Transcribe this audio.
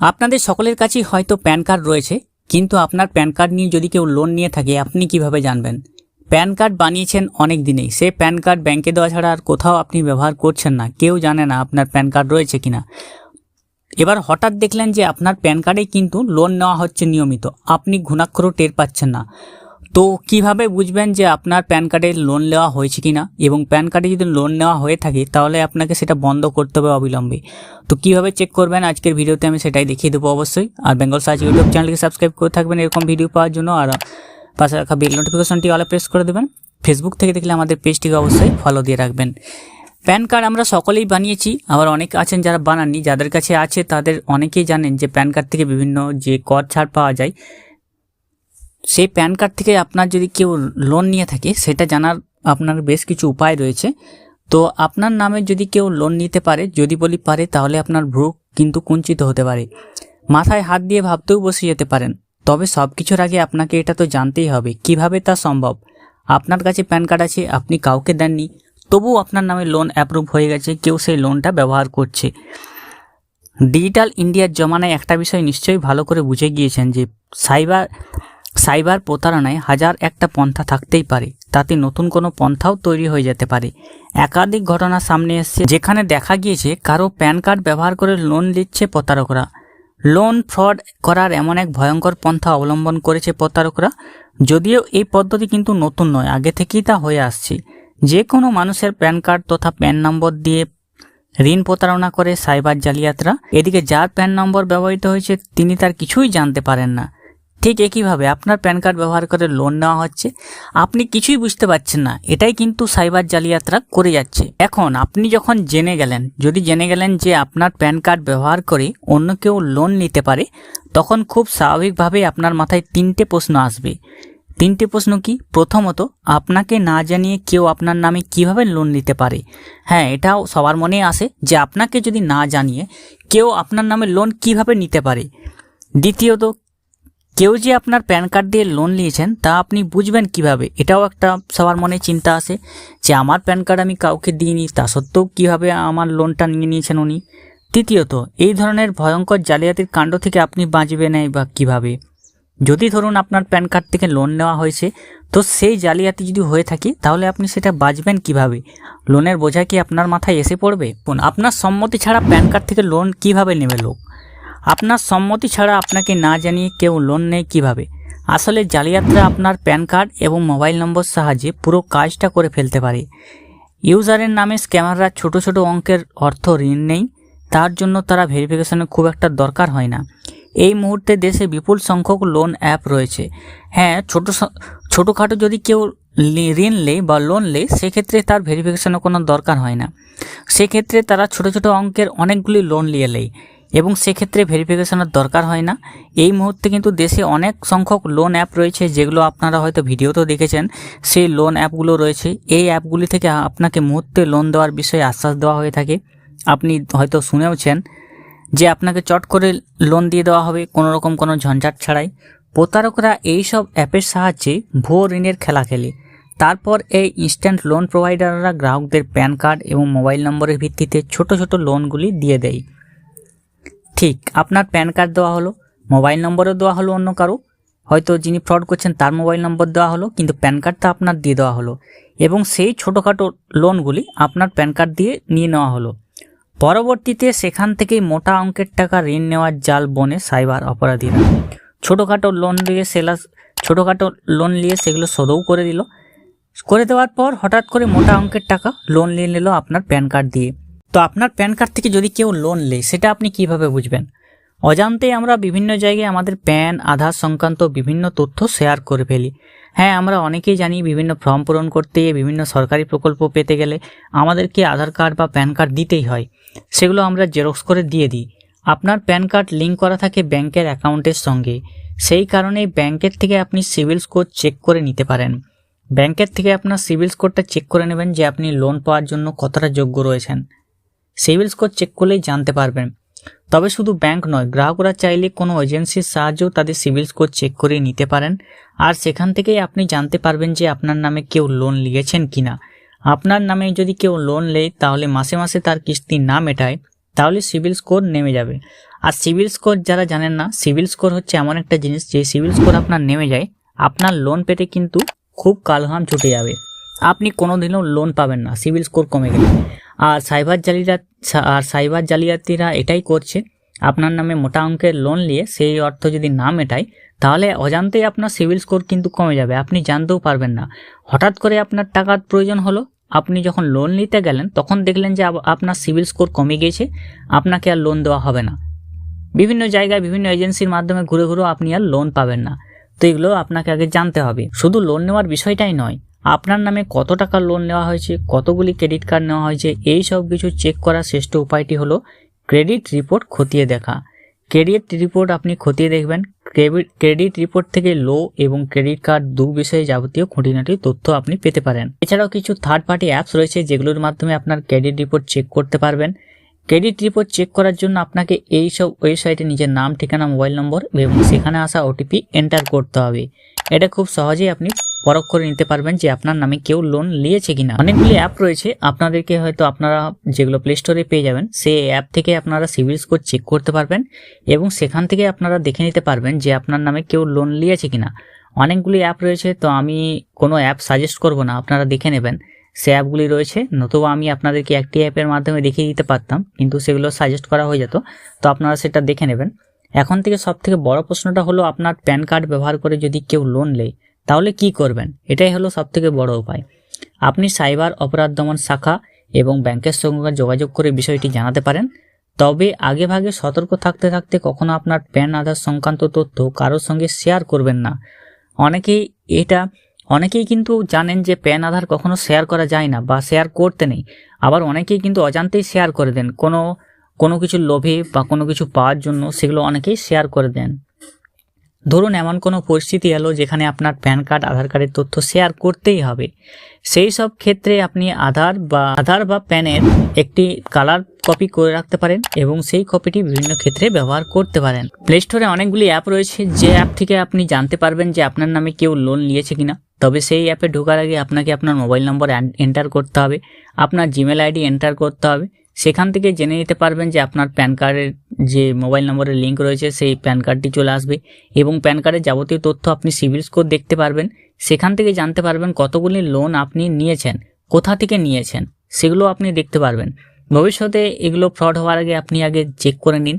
আপনাদের সকলের কাছেই হয়তো প্যান কার্ড রয়েছে, কিন্তু আপনার প্যান কার্ড নিয়ে যদি কেউ লোন নিয়ে থাকে, আপনি কীভাবে জানবেন? প্যান কার্ড বানিয়েছেন অনেক দিনেই, সে প্যান কার্ড ব্যাংকে দেওয়া ছাড়া আর কোথাও আপনি ব্যবহার করছেন না, কেউ জানে না আপনার প্যান কার্ড রয়েছে কিনা। এবার হঠাৎ দেখলেন যে আপনার প্যান কার্ডে কিন্তু লোন নেওয়া হচ্ছে নিয়মিত, আপনি ঘুণাক্ষরও টের পাচ্ছেন না। তো কীভাবে বুঝবেন যে আপনার প্যান কার্ডে লোন নেওয়া হয়েছে কিনা? এবং প্যান কার্ডে যদি লোন নেওয়া হয়ে থাকে, তাহলে আপনাকে সেটা বন্ধ করতে হবে অবিলম্বে। তো কীভাবে চেক করবেন? আজকের ভিডিওতে আমি সেটাই দেখিয়ে দেবো অবশ্যই। আর বেঙ্গল সার্চ ইউটিউব চ্যানেলকে সাবস্ক্রাইব করে থাকবেন এরকম ভিডিও পাওয়ার জন্য। আর পাশে রাখা বেল নোটিফিকেশনটি অলে প্রেস করে দেবেন। ফেসবুক থেকে দেখলে আমাদের পেজটিকে অবশ্যই ফলো দিয়ে রাখবেন। প্যান কার্ড আমরা সকলেই বানিয়েছি। আবার অনেক আছেন যারা বানাননি, যাদের কাছে আছে, তাদের অনেকেই জানেন যে প্যান কার্ড থেকে বিভিন্ন যে কর ছাড় পাওয়া যায় সেই প্যান কার্ড থেকে আপনার যদি কেউ লোন নিয়ে থাকে, সেটা জানার আপনার বেশ কিছু উপায় রয়েছে। তো আপনার নামে যদি কেউ লোন নিতে পারে, যদি বলি পারে, তাহলে আপনার ভ্রু কিন্তু কুঞ্চিত হতে পারে। মাথায় হাত দিয়ে ভাবতেও বসে যেতে পারেন। তবে সব কিছুর আগে আপনাকে এটা তো জানতেই হবে, কীভাবে তা সম্ভব? আপনার কাছে প্যান কার্ড আছে, আপনি কাউকে দেননি, তবুও আপনার নামে লোন অ্যাপ্রুভ হয়ে গেছে, কেউ সেই লোনটা ব্যবহার করছে। ডিজিটাল ইন্ডিয়ার জমানায় একটা বিষয় নিশ্চয়ই ভালো করে বুঝে গিয়েছেন যে সাইবার সাইবার প্রতারণায় হাজার একটা পন্থা থাকতেই পারে। তাতে নতুন কোনো পন্থাও তৈরি হয়ে যেতে পারে। একাধিক ঘটনা সামনে এসছে, যেখানে দেখা গিয়েছে কারও প্যান কার্ড ব্যবহার করে লোন দিচ্ছে প্রতারকরা। লোন ফ্রড করার এমন এক ভয়ঙ্কর পন্থা অবলম্বন করেছে প্রতারকরা। যদিও এই পদ্ধতি কিন্তু নতুন নয়, আগে থেকেই তা হয়ে আসছে। যে কোনো মানুষের প্যান কার্ড তথা প্যান নম্বর দিয়ে ঋণ প্রতারণা করে সাইবার জালিয়াতরা। এদিকে যার প্যান নম্বর ব্যবহৃত হয়েছে, তিনি তার কিছুই জানতে পারেন না। ঠিক একইভাবে আপনার প্যান কার্ড ব্যবহার করে লোন নেওয়া হচ্ছে। আপনি কিছুই বুঝতে পারছেন না। এটাই কিন্তু সাইবার জালিয়াতরা করে যাচ্ছে। এখন আপনি যখন জেনে গেলেন, যদি জেনে গেলেন যে আপনার প্যান কার্ড ব্যবহার করে অন্য কেউ লোন নিতে পারে, তখন খুব স্বাভাবিকভাবেই আপনার মাথায় তিনটে প্রশ্ন আসবে। তিনটে প্রশ্ন কি? প্রথমত, আপনাকে না জানিয়ে কেউ আপনার নামে কীভাবে লোন নিতে পারে? হ্যাঁ এটাও সবার মনে আসে যে আপনাকে যদি না জানিয়ে কেউ আপনার নামে লোন কীভাবে নিতে পারে? দ্বিতীয়ত কেউ যে আপনার প্যান কার্ড দিয়ে লোন নিয়েছেন, তা আপনি বুঝবেন কীভাবে? এটাও একটা সবার মনে চিন্তা আসে যে আমার প্যান কার্ড আমি কাউকে দিইনি, তা সত্ত্বেও কীভাবে আমার লোনটা নিয়ে নিয়েছেন উনি? তৃতীয়ত, এই ধরনের ভয়ঙ্কর জালিয়াতির কাণ্ড থেকে আপনি বাঁচবেন বা কীভাবে? যদি ধরুন আপনার প্যান কার্ড থেকে লোন নেওয়া হয়েছে, তো সেই জালিয়াতি যদি হয়ে থাকে, তাহলে আপনি সেটা বাঁচবেন কীভাবে? লোনের বোঝা কি আপনার মাথায় এসে পড়বে? আপনার সম্মতি ছাড়া প্যান কার্ড থেকে লোন কীভাবে নেবে লোক? আপনার সম্মতি ছাড়া আপনাকে না জানিয়ে কেউ লোন নেয় কীভাবে? আসলে জালিয়াতরা আপনার প্যান কার্ড এবং মোবাইল নম্বর সাহায্যে পুরো কাজটা করে ফেলতে পারে। ইউজারের নামে স্ক্যামাররা ছোট ছোট অঙ্কের অর্থ ঋণ নেই তার জন্য তারা ভেরিফিকেশনের খুব একটা দরকার হয় না। এই মুহূর্তে দেশে বিপুল সংখ্যক লোন অ্যাপ রয়েছে। হ্যাঁ ছোট ছোটোখাটো যদি কেউ ঋণ লেয় বা লোন লেয়, সেক্ষেত্রে তার ভেরিফিকেশনের কোনো দরকার হয় না। সেক্ষেত্রে তারা ছোট ছোট অঙ্কের অনেকগুলি লোন নিয়ে লেয়। এবং সেক্ষেত্রে ভেরিফিকেশনের দরকার হয় না। এই মুহূর্তে কিন্তু দেশে অনেক সংখ্যক লোন অ্যাপ রয়েছে, যেগুলো আপনারা হয়তো ভিডিওতেও দেখেছেন। সেই লোন অ্যাপগুলো রয়েছে। এই অ্যাপগুলি থেকে আপনাকে মুহূর্তে লোন দেওয়ার বিষয়ে আশ্বাস দেওয়া হয়ে থাকে। আপনি হয়তো শুনেওছেন যে আপনাকে চট করে লোন দিয়ে দেওয়া হবে কোনো রকম কোনো ঝঞ্ঝাট ছাড়াই। প্রতারকরা এই সব অ্যাপের সাহায্যে ভুয়ো ঋণের খেলা খেলে। তারপর এই ইনস্ট্যান্ট লোন প্রোভাইডাররা গ্রাহকদের প্যান কার্ড এবং মোবাইল নম্বরের ভিত্তিতে ছোট ছোট লোনগুলি দিয়ে দেয়। ঠিক, আপনার প্যান কার্ড দেওয়া হলো, মোবাইল নম্বরও দেওয়া হলো অন্য কারও। হয়তো যিনি ফ্রড করছেন তার মোবাইল নম্বর দেওয়া হলো, কিন্তু প্যান কার্ডটা আপনার দিয়ে দেওয়া হলো। এবং সেই ছোটোখাটো লোনগুলি আপনার প্যান কার্ড দিয়ে নিয়ে নেওয়া হলো। পরবর্তীতে সেখান থেকেই মোটা অঙ্কের টাকা ঋণ নেওয়ার জাল বনে সাইবার অপরাধীরা ছোটোখাটো লোন দিয়ে সেলা, ছোটোখাটো লোন নিয়ে সেগুলো শোধও করে দিল। করে দেওয়ার পর হঠাৎ করে মোটা অঙ্কের টাকা লোন নিয়ে নিল আপনার প্যান কার্ড দিয়ে। তো আপনার প্যান কার্ড থেকে যদি কেউ লোন নেয় সেটা আপনি কীভাবে বুঝবেন? অজান্তেই আমরা বিভিন্ন জায়গায় আমাদের প্যান, আধার সংক্রান্ত বিভিন্ন তথ্য শেয়ার করে ফেলি। হ্যাঁ আমরা অনেকেই জানি বিভিন্ন ফর্ম পূরণ করতে, বিভিন্ন সরকারি প্রকল্প পেতে গেলে আমাদেরকে আধার কার্ড বা প্যান কার্ড দিতেই হয়। সেগুলো আমরা জেরক্স করে দিয়ে দিই। আপনার প্যান কার্ড লিঙ্ক করা থাকে ব্যাংকের অ্যাকাউন্টের সঙ্গে। সেই কারণে ব্যাংকের থেকে আপনি সিভিল স্কোর চেক করে নিতে পারেন। ব্যাংকের থেকে আপনার সিভিল স্কোরটা চেক করে নেবেন যে আপনি লোন পাওয়ার জন্য কতটা যোগ্য রয়েছেন। সিভিল স্কোর চেক করলেই জানতে পারবেন। তবে শুধু ব্যাংক নয়, গ্রাহকরা চাইলে কোনো এজেন্সির সাহায্যেও তাদের সিভিল স্কোর চেক করে নিতে পারেন। আর সেখান থেকেই আপনি জানতে পারবেন যে আপনার নামে কেউ লোন নিয়েছেন কি না আপনার নামে যদি কেউ লোন নেয়, তাহলে মাসে মাসে তার কিস্তি না মেটায় তাহলে সিভিল স্কোর নেমে যাবে। আর সিভিল স্কোর যারা জানেন না, সিভিল স্কোর হচ্ছে এমন একটা জিনিস, যে সিভিল স্কোর আপনার নেমে যায়, আপনার লোন পেতে কিন্তু খুব কালঘাম ছুটে যাবে। আপনি কোনোদিনও লোন পাবেন না, সিভিল স্কোর কমে গেলে। আর সাইবার জালিয়াত, আর সাইবার জালিয়াতিরা এটাই করছে, আপনার নামে মোটা অঙ্কের লোন নিয়ে সেই অর্থ যদি না মেটায়, তাহলে অজান্তেই আপনার সিভিল স্কোর কিন্তু কমে যাবে, আপনি জানতেও পারবেন না। হঠাৎ করে আপনার টাকার প্রয়োজন হলো, আপনি যখন লোন নিতে গেলেন, তখন দেখলেন যে আপনার সিভিল স্কোর কমে গিয়েছে, আপনাকে আর লোন দেওয়া হবে না। বিভিন্ন জায়গায় বিভিন্ন এজেন্সির মাধ্যমে ঘুরে ঘুরেও আপনি আর লোন পাবেন না। তো এগুলো আপনাকে আগে জানতে হবে। শুধু লোন নেওয়ার বিষয়টাই নয় আপনার নামে কত টাকা লোন নেওয়া হয়েছে, কতগুলি ক্রেডিট কার্ড নেওয়া হয়েছে, এই সব কিছু চেক করার শ্রেষ্ঠ উপায়টি হলো ক্রেডিট রিপোর্ট খতিয়ে দেখা। ক্রেডিট রিপোর্ট আপনি খতিয়ে দেখবেন ক্রেডিট রিপোর্ট থেকে লো এবং ক্রেডিট কার্ড দু বিষয়ে যাবতীয় খুঁটিনাটি তথ্য আপনি পেতে পারেন। এছাড়াও কিছু থার্ড পার্টি অ্যাপস রয়েছে যেগুলোর মাধ্যমে আপনার ক্রেডিট রিপোর্ট চেক করতে পারবেন। ক্রেডিট রিপোর্ট চেক করার জন্য আপনাকে এই সব ওয়েবসাইটে নিজের নাম, ঠিকানা মোবাইল নম্বর এবং সেখানে আসা ওটিপি এন্টার করতে হবে। এটা খুব সহজেই আপনি পরখ করে নিতে পারবেন যে আপনার নামে কেউ লোন নিয়েছে কিনা। অনেকগুলি অ্যাপ রয়েছে, আপনাদেরকে হয়তো আপনারা যেগুলো প্লে স্টোরে পেয়ে যাবেন, সেই অ্যাপ থেকে আপনারা সিভিল স্কোর চেক করতে পারবেন এবং সেখান থেকে আপনারা দেখে নিতে পারবেন যে আপনার নামে কেউ লোন নিয়েছে কিনা। অনেকগুলি অ্যাপ রয়েছে, তো আমি কোনো অ্যাপ সাজেস্ট করব না, আপনারা দেখে নেবেন। সে অ্যাপগুলি রয়েছে, নতুবা আমি আপনাদেরকে একটি অ্যাপের মাধ্যমে দেখিয়ে দিতে পারতাম, কিন্তু সেগুলো সাজেস্ট করা হয়ে যেত, তো আপনারা সেটা দেখে নেবেন। এখন থেকে সব থেকে বড় প্রশ্নটা হলো, আপনার প্যান কার্ড ব্যবহার করে যদি কেউ লোন নেয় তাহলে কি করবেন? এটাই হলো সব থেকে বড় উপায়। আপনি সাইবার অপরাধ দমন শাখা এবং ব্যাংকের সঙ্গে যোগাযোগ করে বিষয়টি জানাতে পারেন। তবে আগে ভাগে সতর্ক থাকতে থাকতে কখনো আপনার প্যান, আধার সংক্রান্ত তথ্য কারোর সঙ্গে শেয়ার করবেন না। অনেকেই এটা, অনেকেই কিন্তু জানেন যে প্যান, আধার কখনো শেয়ার করা যায় না বা শেয়ার করতে নেই। আবার অনেকেই কিন্তু অজান্তেই শেয়ার করে দেন। কোনো কোনো কিছু লোভে বা কোনো কিছু পাওয়ার জন্য সেগুলো অনেকেই শেয়ার করে দেন। ধরুন এমন কোনো পরিস্থিতি এলো যেখানে আপনার প্যান কার্ড, আধার কার্ডের তথ্য শেয়ার করতেই হবে। সেই সব ক্ষেত্রে আপনি আধার বা আধার বা প্যানের একটি কালার কপি করে রাখতে পারেন এবং সেই কপিটি বিভিন্ন ক্ষেত্রে ব্যবহার করতে পারেন। প্লে স্টোরে অনেকগুলি অ্যাপ রয়েছে। যে অ্যাপ থেকে আপনি জানতে পারবেন যে আপনার নামে কেউ লোন নিয়েছে কিনা। তবে সেই অ্যাপে ঢোকার আগে আপনাকে আপনার মোবাইল নম্বর এন্টার করতে হবে। আপনার জিমেল আইডি এন্টার করতে হবে। সেখান থেকে জেনে নিতে পারবেন যে আপনার প্যান কার্ডের যে মোবাইল নম্বরের লিঙ্ক রয়েছে, সেই প্যান কার্ডটি চলে আসবে এবং প্যান কার্ডের যাবতীয় তথ্য আপনি সিভিল স্কোর দেখতে পারবেন। সেখান থেকে জানতে পারবেন কতগুলি লোন আপনি নিয়েছেন, কোথা থেকে নিয়েছেন, সেগুলো আপনি দেখতে পারবেন। ভবিষ্যতে এগুলো ফ্রড হওয়ার আগে আপনি আগে চেক করে নিন।